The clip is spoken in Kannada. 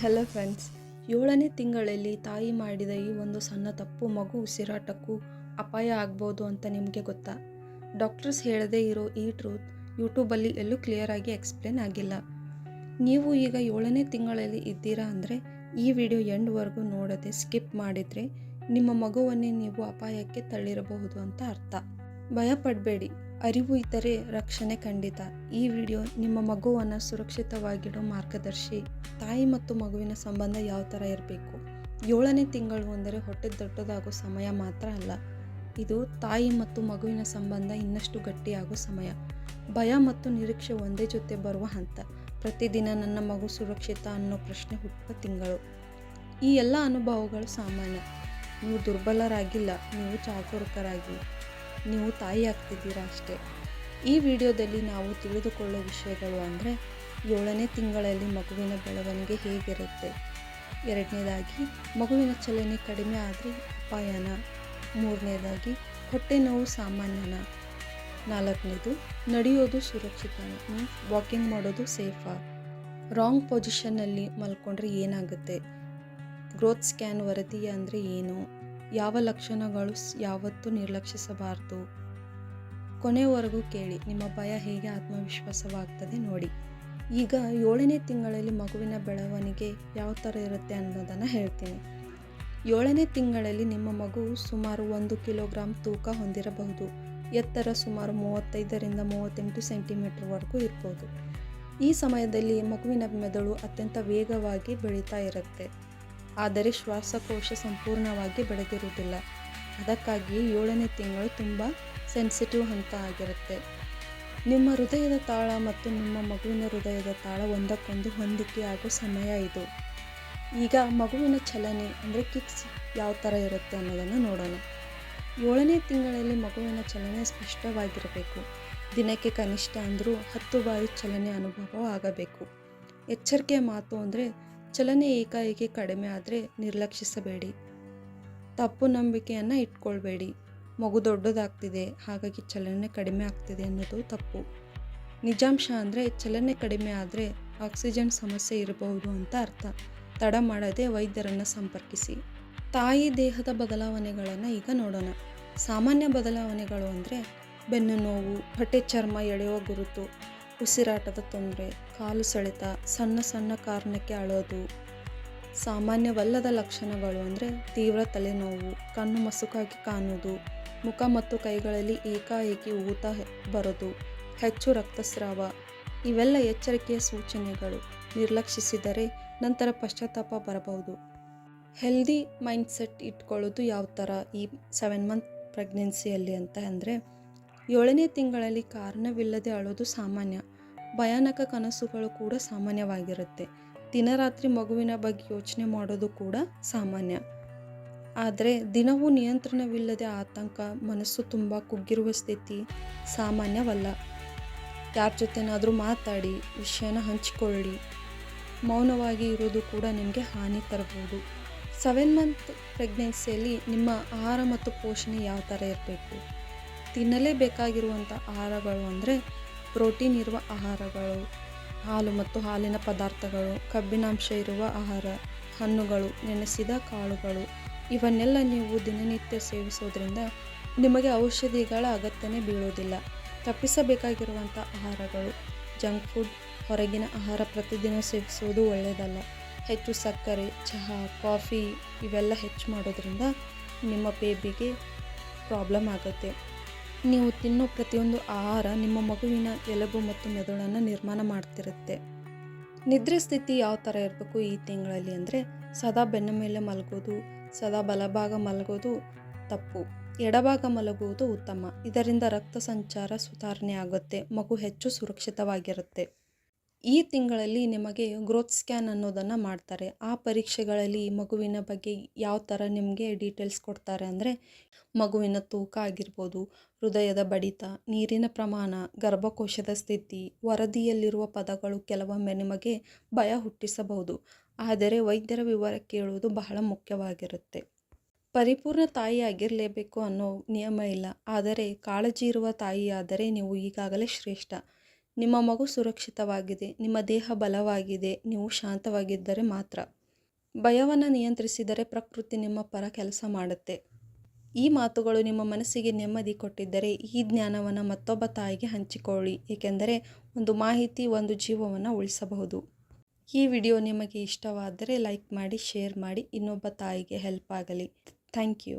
ಹಲೋ ಫ್ರೆಂಡ್ಸ್ ಏಳನೇ ತಿಂಗಳಲ್ಲಿ ತಾಯಿ ಮಾಡಿದ ಈ ಒಂದು ಸಣ್ಣ ತಪ್ಪು ಮಗು ಉಸಿರಾಟಕ್ಕೂ ಅಪಾಯ ಆಗ್ಬೋದು ಅಂತ ನಿಮಗೆ ಗೊತ್ತಾ? ಡಾಕ್ಟರ್ಸ್ ಹೇಳದೇ ಇರೋ ಈ ಟ್ರೂತ್ ಯೂಟ್ಯೂಬಲ್ಲಿ ಎಲ್ಲೂ ಕ್ಲಿಯರಾಗಿ ಎಕ್ಸ್ಪ್ಲೇನ್ ಆಗಿಲ್ಲ. ನೀವು ಈಗ ಏಳನೇ ತಿಂಗಳಲ್ಲಿ ಇದ್ದೀರಾ ಅಂದರೆ ಈ ವಿಡಿಯೋ ಎಂಡ್ವರೆಗೂ ನೋಡದೆ ಸ್ಕಿಪ್ ಮಾಡಿದರೆ ನಿಮ್ಮ ಮಗುವನ್ನೇ ನೀವು ಅಪಾಯಕ್ಕೆ ತಳ್ಳಿರಬಹುದು ಅಂತ ಅರ್ಥ. ಭಯ ಪಡಬೇಡಿ ಅರಿವು ಇದ್ದರೆ ರಕ್ಷಣೆ ಖಂಡಿತ. ಈ ವಿಡಿಯೋ ನಿಮ್ಮ ಮಗುವನ್ನು ಸುರಕ್ಷಿತವಾಗಿಡೋ ಮಾರ್ಗದರ್ಶಿ, ತಾಯಿ ಮತ್ತು ಮಗುವಿನ ಸಂಬಂಧ ಯಾವ ಥರ ಇರಬೇಕು? ಏಳನೇ ತಿಂಗಳು ಅಂದರೆ ಹೊಟ್ಟೆ ದೊಡ್ಡದಾಗೋ ಸಮಯ ಮಾತ್ರ ಅಲ್ಲ. ಇದು ತಾಯಿ ಮತ್ತು ಮಗುವಿನ ಸಂಬಂಧ ಇನ್ನಷ್ಟು ಗಟ್ಟಿಯಾಗೋ ಸಮಯ. ಭಯ ಮತ್ತು ನಿರೀಕ್ಷೆ ಒಂದೇ ಜೊತೆ ಬರುವ ಹಂತ. ಪ್ರತಿದಿನ ನನ್ನ ಮಗು ಸುರಕ್ಷಿತ ಅನ್ನೋ ಪ್ರಶ್ನೆ ಹುಟ್ಟುವ ತಿಂಗಳು. ಈ ಎಲ್ಲ ಅನುಭವಗಳು ಸಾಮಾನ್ಯ. ನೀವು ದುರ್ಬಲರಾಗಿಲ್ಲ. ನೀವು ಜಾಗರೂಕರಾಗಿ. ನೀವು ತಾಯಿ ಆಗ್ತಿದ್ದೀರಾ ಅಷ್ಟೇ. ಈ ವಿಡಿಯೋದಲ್ಲಿ ನಾವು ತಿಳಿದುಕೊಳ್ಳೋ ವಿಷಯಗಳು ಅಂದರೆ ಏಳನೇ ತಿಂಗಳಲ್ಲಿ ಮಗುವಿನ ಬೆಳವಣಿಗೆ ಹೇಗಿರುತ್ತೆ. ಎರಡನೇದಾಗಿ, ಮಗುವಿನ ಚಲನೆ ಕಡಿಮೆ ಆದರೆ ಅಪಾಯನ. ಮೂರನೇದಾಗಿ, ಹೊಟ್ಟೆ ನೋವು ಸಾಮಾನ್ಯನ. ನಾಲ್ಕನೇದು, ನಡೆಯೋದು ಸುರಕ್ಷಿತ. ವಾಕಿಂಗ್ ಮಾಡೋದು ಸೇಫಾ. ರಾಂಗ್ ಪೊಸಿಷನ್ನಲ್ಲಿ ಮಲ್ಕೊಂಡ್ರೆ ಏನಾಗುತ್ತೆ? ಗ್ರೋತ್ ಸ್ಕ್ಯಾನ್ ವರದಿ ಅಂದರೆ ಏನು? ಯಾವ ಲಕ್ಷಣಗಳು ಯಾವತ್ತೂ ನಿರ್ಲಕ್ಷಿಸಬಾರದು. ಕೊನೆವರೆಗೂ ಕೇಳಿ, ನಿಮ್ಮ ಭಯ ಹೇಗೆ ಆತ್ಮವಿಶ್ವಾಸವಾಗ್ತದೆ ನೋಡಿ. ಈಗ ಏಳನೇ ತಿಂಗಳಲ್ಲಿ ಮಗುವಿನ ಬೆಳವಣಿಗೆ ಯಾವ ಥರ ಇರುತ್ತೆ ಅನ್ನೋದನ್ನು ಹೇಳ್ತೀನಿ. ಏಳನೇ ತಿಂಗಳಲ್ಲಿ ನಿಮ್ಮ ಮಗು ಸುಮಾರು ಒಂದು ಕಿಲೋಗ್ರಾಮ್ ತೂಕ ಹೊಂದಿರಬಹುದು. ಎತ್ತರ ಸುಮಾರು ಮೂವತ್ತೈದರಿಂದ ಮೂವತ್ತೆಂಟು ಸೆಂಟಿಮೀಟರ್ವರೆಗೂ ಇರ್ಬೋದು. ಈ ಸಮಯದಲ್ಲಿ ಮಗುವಿನ ಮೆದುಳು ಅತ್ಯಂತ ವೇಗವಾಗಿ ಬೆಳೀತಾ ಇರುತ್ತೆ. ಆದರೆ ಶ್ವಾಸಕೋಶ ಸಂಪೂರ್ಣವಾಗಿ ಬೆಳೆದಿರುವುದಿಲ್ಲ. ಅದಕ್ಕಾಗಿ ಏಳನೇ ತಿಂಗಳು ತುಂಬ ಸೆನ್ಸಿಟಿವ್ ಹಂತ ಆಗಿರುತ್ತೆ. ನಿಮ್ಮ ಹೃದಯದ ತಾಳ ಮತ್ತು ನಿಮ್ಮ ಮಗುವಿನ ಹೃದಯದ ತಾಳ ಒಂದಕ್ಕೊಂದು ಹೊಂದಿಕೆ ಆಗೋ ಸಮಯ ಇದು. ಈಗ ಮಗುವಿನ ಚಲನೆ ಅಂದರೆ ಕಿಕ್ಸ್ ಯಾವ ಥರ ಇರುತ್ತೆ ಅನ್ನೋದನ್ನು ನೋಡೋಣ. ಏಳನೇ ತಿಂಗಳಲ್ಲಿ ಮಗುವಿನ ಚಲನೆ ಸ್ಪಷ್ಟವಾಗಿರಬೇಕು. ದಿನಕ್ಕೆ ಕನಿಷ್ಠ ಅಂದರೂ ಹತ್ತು ಬಾರಿ ಚಲನೆ ಅನುಭವ ಆಗಬೇಕು. ಎಚ್ಚರಿಕೆಯ ಮಾತು ಅಂದರೆ ಚಲನೆ ಏಕಾಏಕಿ ಕಡಿಮೆ ಆದರೆ ನಿರ್ಲಕ್ಷಿಸಬೇಡಿ. ತಪ್ಪು ನಂಬಿಕೆಯನ್ನು ಇಟ್ಕೊಳ್ಬೇಡಿ. ಮಗು ದೊಡ್ಡದಾಗ್ತಿದೆ, ಹಾಗಾಗಿ ಚಲನೆ ಕಡಿಮೆ ಆಗ್ತಿದೆ ಅನ್ನೋದು ತಪ್ಪು. ನಿಜಾಂಶ ಅಂದರೆ ಚಲನೆ ಕಡಿಮೆ ಆದರೆ ಆಕ್ಸಿಜನ್ ಸಮಸ್ಯೆ ಇರಬಹುದು ಅಂತ ಅರ್ಥ. ತಡ ಮಾಡದೆ ವೈದ್ಯರನ್ನು ಸಂಪರ್ಕಿಸಿ. ತಾಯಿ ದೇಹದ ಬದಲಾವಣೆಗಳನ್ನು ಈಗ ನೋಡೋಣ. ಸಾಮಾನ್ಯ ಬದಲಾವಣೆಗಳು ಅಂದರೆ ಬೆನ್ನು ನೋವು, ಹೊಟ್ಟೆ ಚರ್ಮ, ಎಳೆಯುವ ಗುರುತು. ಉಸಿರಾಟದ ತೊಂದರೆ, ಕಾಲು ಸೆಳೆತ, ಸಣ್ಣ ಸಣ್ಣ ಕಾರಣಕ್ಕೆ ಅಳೋದು. ಸಾಮಾನ್ಯವಲ್ಲದ ಲಕ್ಷಣಗಳು ಅಂದರೆ ತೀವ್ರ ತಲೆನೋವು, ಕಣ್ಣು ಮಸುಕಾಗಿ ಕಾಣುವುದು, ಮುಖ ಮತ್ತು ಕೈಗಳಲ್ಲಿ ಏಕಾಏಕಿ ಊತ ಬರೋದು, ಹೆಚ್ಚು ರಕ್ತಸ್ರಾವ, ಇವೆಲ್ಲ ಎಚ್ಚರಿಕೆಯ ಸೂಚನೆಗಳು. ನಿರ್ಲಕ್ಷಿಸಿದರೆ ನಂತರ ಪಶ್ಚಾತ್ತಾಪ ಬರಬಹುದು. ಹೆಲ್ದಿ ಮೈಂಡ್ಸೆಟ್ ಇಟ್ಕೊಳ್ಳೋದು ಯಾವ ಥರ ಈ ಸೆವೆನ್ ಮಂತ್ ಪ್ರೆಗ್ನೆನ್ಸಿಯಲ್ಲಿ ಅಂತ ಅಂದರೆ ಏಳನೇ ತಿಂಗಳಲ್ಲಿ ಕಾರಣವಿಲ್ಲದೆ ಅಳೋದು ಸಾಮಾನ್ಯ. ಭಯಾನಕ ಕನಸುಗಳು ಕೂಡ ಸಾಮಾನ್ಯವಾಗಿರುತ್ತೆ. ದಿನರಾತ್ರಿ ಮಗುವಿನ ಬಗ್ಗೆ ಯೋಚನೆ ಮಾಡೋದು ಕೂಡ ಸಾಮಾನ್ಯ. ಆದರೆ ದಿನವೂ ನಿಯಂತ್ರಣವಿಲ್ಲದೆ ಆತಂಕ, ಮನಸ್ಸು ತುಂಬ ಕುಗ್ಗಿರುವ ಸ್ಥಿತಿ ಸಾಮಾನ್ಯವಲ್ಲ. ಯಾರ ಜೊತೆನಾದರೂ ಮಾತಾಡಿ, ವಿಷಯನ ಹಂಚಿಕೊಳ್ಳಿ. ಮೌನವಾಗಿ ಇರೋದು ಕೂಡ ನಿಮಗೆ ಹಾನಿ ತರಬಹುದು ಸೆವೆನ್ ಮಂತ್ ಪ್ರೆಗ್ನೆನ್ಸಿಯಲ್ಲಿ ನಿಮ್ಮ ಆಹಾರ ಮತ್ತು ಪೋಷಣೆ ಯಾವ ಥರ ಇರಬೇಕು? ತಿನ್ನಲೇಬೇಕಾಗಿರುವಂಥ ಆಹಾರಗಳು ಅಂದರೆ ಪ್ರೋಟೀನ್ ಇರುವ ಆಹಾರಗಳು, ಹಾಲು ಮತ್ತು ಹಾಲಿನ ಪದಾರ್ಥಗಳು ಕಬ್ಬಿನಾಂಶ ಇರುವ ಆಹಾರ, ಹಣ್ಣುಗಳು, ನೆನೆಸಿದ ಕಾಳುಗಳು, ಇವನ್ನೆಲ್ಲ ನೀವು ದಿನನಿತ್ಯ ಸೇವಿಸೋದ್ರಿಂದ ನಿಮಗೆ ಔಷಧಿಗಳ ಅಗತ್ಯನೇ ಬೀಳೋದಿಲ್ಲ. ತಪ್ಪಿಸಬೇಕಾಗಿರುವಂಥ ಆಹಾರಗಳು, ಜಂಕ್ ಫುಡ್, ಹೊರಗಿನ ಆಹಾರ ಪ್ರತಿದಿನ ಸೇವಿಸೋದು ಒಳ್ಳೆಯದಲ್ಲ. ಹೆಚ್ಚು ಸಕ್ಕರೆ, ಚಹಾ, ಕಾಫಿ ಇವೆಲ್ಲ ಹೆಚ್ಚು ಮಾಡೋದ್ರಿಂದ ನಿಮ್ಮ ಬೇಬಿಗೆ ಪ್ರಾಬ್ಲಮ್ ಆಗುತ್ತೆ. ನೀವು ತಿನ್ನೋ ಪ್ರತಿಯೊಂದು ಆಹಾರ ನಿಮ್ಮ ಮಗುವಿನ ಎಲುಬು ಮತ್ತು ಮೆದುಳನ್ನು ನಿರ್ಮಾಣ ಮಾಡ್ತಿರುತ್ತೆ. ನಿದ್ರೆ ಸ್ಥಿತಿ ಯಾವ ಥರ ಇರಬೇಕು ಈ ತಿಂಗಳಲ್ಲಿ ಅಂದರೆ ಸದಾ ಬೆನ್ನ ಮೇಲೆ ಮಲಗೋದು, ಸದಾ ಬಲಭಾಗ ಮಲಗೋದು ತಪ್ಪು. ಎಡಭಾಗ ಮಲಗುವುದು ಉತ್ತಮ. ಇದರಿಂದ ರಕ್ತ ಸಂಚಾರ ಸುಧಾರಣೆ ಆಗುತ್ತೆ. ಮಗು ಹೆಚ್ಚು ಸುರಕ್ಷಿತವಾಗಿರುತ್ತೆ. ಈ ತಿಂಗಳಲ್ಲಿ ನಿಮಗೆ ಗ್ರೋತ್ ಸ್ಕ್ಯಾನ್ ಅನ್ನೋದನ್ನು ಮಾಡ್ತಾರೆ. ಆ ಪರೀಕ್ಷೆಗಳಲ್ಲಿ ಮಗುವಿನ ಬಗ್ಗೆ ಯಾವ ಥರ ನಿಮಗೆ ಡೀಟೇಲ್ಸ್ ಕೊಡ್ತಾರೆ ಅಂದರೆ ಮಗುವಿನ ತೂಕ ಆಗಿರ್ಬೋದು, ಹೃದಯದ ಬಡಿತ, ನೀರಿನ ಪ್ರಮಾಣ, ಗರ್ಭಕೋಶದ ಸ್ಥಿತಿ, ವರದಿಯಲ್ಲಿರುವ ಪದಗಳು ಕೆಲವೊಮ್ಮೆ ನಿಮಗೆ ಭಯ ಹುಟ್ಟಿಸಬಹುದು. ಆದರೆ ವೈದ್ಯರ ವಿವರ ಕೇಳುವುದು ಬಹಳ ಮುಖ್ಯವಾಗಿರುತ್ತೆ. ಪರಿಪೂರ್ಣ ತಾಯಿಯಾಗಿರಲೇಬೇಕು ಅನ್ನೋ ನಿಯಮ ಇಲ್ಲ. ಆದರೆ ಕಾಳಜಿ ಇರುವ ತಾಯಿಯಾದರೆ ನೀವು ಈಗಾಗಲೇ ಶ್ರೇಷ್ಠ. ನಿಮ್ಮ ಮಗು ಸುರಕ್ಷಿತವಾಗಿದೆ, ನಿಮ್ಮ ದೇಹ ಬಲವಾಗಿದೆ, ನೀವು ಶಾಂತವಾಗಿದ್ದರೆ ಮಾತ್ರ. ಭಯವನ್ನು ನಿಯಂತ್ರಿಸಿದರೆ ಪ್ರಕೃತಿ ನಿಮ್ಮ ಪರ ಕೆಲಸ ಮಾಡುತ್ತೆ. ಈ ಮಾತುಗಳು ನಿಮ್ಮ ಮನಸ್ಸಿಗೆ ನೆಮ್ಮದಿ ಕೊಟ್ಟಿದ್ದರೆ ಈ ಜ್ಞಾನವನ್ನು ಮತ್ತೊಬ್ಬ ತಾಯಿಗೆ ಹಂಚಿಕೊಳ್ಳಿ, ಏಕೆಂದರೆ ಒಂದು ಮಾಹಿತಿ, ಒಂದು ಜೀವವನ್ನು ಉಳಿಸಬಹುದು. ಈ ವಿಡಿಯೋ ನಿಮಗೆ ಇಷ್ಟವಾದರೆ ಲೈಕ್ ಮಾಡಿ, ಶೇರ್ ಮಾಡಿ, ಇನ್ನೊಬ್ಬ ತಾಯಿಗೆ ಹೆಲ್ಪ್ ಆಗಲಿ. Thank you.